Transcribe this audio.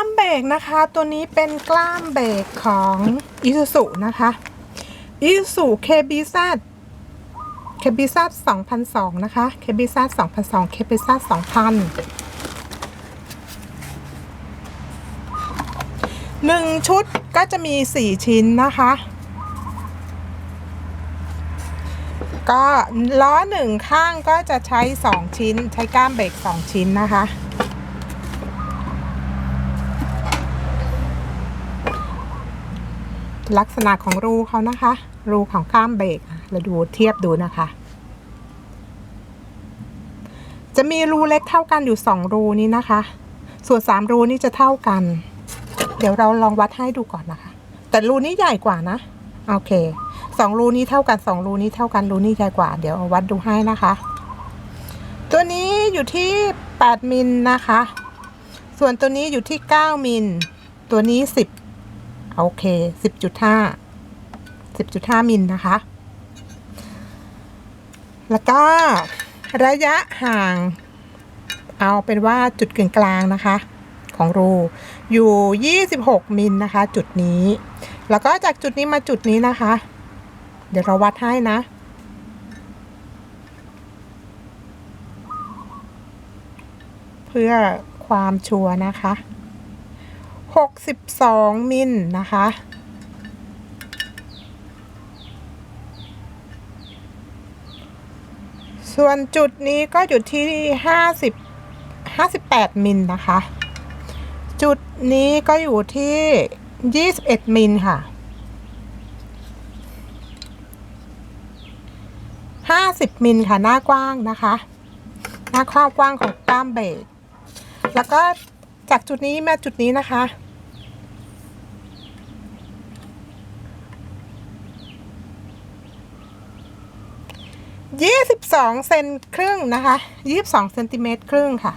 ามเบรกนะคะ ตัวนี้เป็นกล้ามเบรกของ i s u z u นะคะ i s u z u KBZ KBZ 2002 นะคะ KBZ 2002 KBZ 2000หนึ่งชุดก็จะมี4ชิ้นนะคะ ก็ล้อหนึ่งข้างก็จะใช้2ชิ้น ใช้ก้ามเบรก2ชิ้นนะคะ ลักษณะของรูเขานะคะ รูของก้ามเบรกเราดูเทียบดูนะคะ จะมีรูเล็กเท่ากันอยู่ 2 รูนี้นะคะ ส่วน 3 รูนี่จะเท่ากัน เดี๋ยวเราลองวัดให้ดูก่อนนะคะ แต่รูนี้ใหญ่กว่านะ โอเคสองรูนี้เท่ากันสองรูนี้เท่ากันรูนี้ใหญ่กว่า เดี๋ยวเอาวัดดูให้นะคะ ตัวนี้อยู่ที่8มิลนะคะ ส่วนตัวนี้อยู่ที่ 9มิลตัวนี้ 10 โอเค 10.5 10.5 มิลนะคะ แล้วก็ระยะห่าง เอาเป็นว่าจุดกึ่งกลางนะคะ ของรูอยู่ 26 มิลนะคะ จุดนี้ แล้วก็จากจุดนี้มาจุดนี้นะคะ เดี๋ยวเราวัดให้นะเพื่อความชัวร์นะคะ 62 มิลนะคะ ส่วนจุดนี้ก็อยู่ที่ 50 58 มิลนะคะ จุดนี้ก็อยู่ที่ 21 มิลค่ะ 50 มิลค่ะ หน้ากว้างนะคะ หน้าความกว้างของกล้ามเบรกแล้วก็ จากจุดนี้มาจุดนี้นะคะ ยี่สิบสองเซนครึ่งนะคะยี่บสองเซนติเมตรครึ่งค่ะ